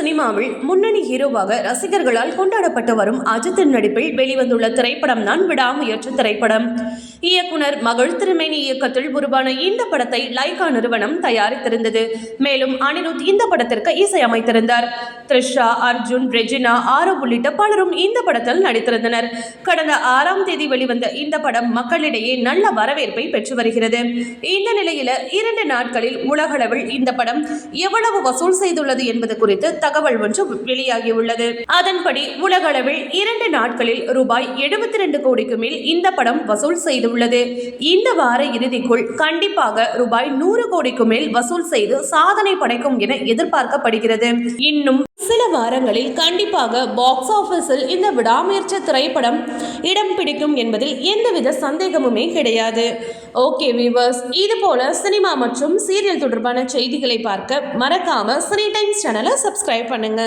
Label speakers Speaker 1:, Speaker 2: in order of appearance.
Speaker 1: சினிமாவில் முன்னணி ஹீரோவாக ரசிகர்களால் கொண்டாடப்பட்டு வரும் அஜித்தின் நடிப்பில் வெளிவந்துள்ள திரைப்படம் தான் விடாமுயற்சி திரைப்படம். இயக்குனர் மகள் திருமேனி இயக்கத்தில் உருவான இந்த படத்தை லைகா நிறுவனம் தயாரித்திருந்தது. மேலும் அனிருத் இந்த படத்திற்கு இசையமைத்திருந்தார். த்ரிஷா அர்ஜுன் ரெஜினா ஆரோ உள்ளிட்ட பலரும் இந்த படத்தில் நடித்திருந்தனர். கடந்த ஆறாம் தேதி வெளிவந்த இந்த படம் மக்களிடையே நல்ல வரவேற்பை பெற்று வருகிறது. இந்த நிலையில இரண்டு நாட்களில் உலகளவில் இந்த படம் எவ்வளவு வசூல் செய்துள்ளது என்பது குறித்து தகவல் ஒன்று வெளியாகியுள்ளது. அதன்படி உலகளவில் இரண்டு நாட்களில் ரூபாய் எழுபத்தி ரெண்டு கோடிக்கு மேல் இந்த படம் வசூல் செய்து செய்துள்ளது இந்த வார இறுதிக்குள் கண்டிப்பாக ரூபாய் நூறு கோடிக்கு மேல் வசூல் செய்து சாதனை படைக்கும் என எதிர்பார்க்கப்படுகிறது. இன்னும் சில வாரங்களில் கண்டிப்பாக பாக்ஸ் ஆபீஸில் இந்த விடாமுயற்சி திரைப்படம் இடம் பிடிக்கும் என்பதில் எந்தவித சந்தேகமுமே கிடையாது. ஓகே வீவர்ஸ் இது போல சினிமா மற்றும் சீரியல் தொடர்பான செய்திகளை பார்க்க மறக்காம சினி டைம்ஸ் சேனலை சப்ஸ்கிரைப் பண்ணுங்க.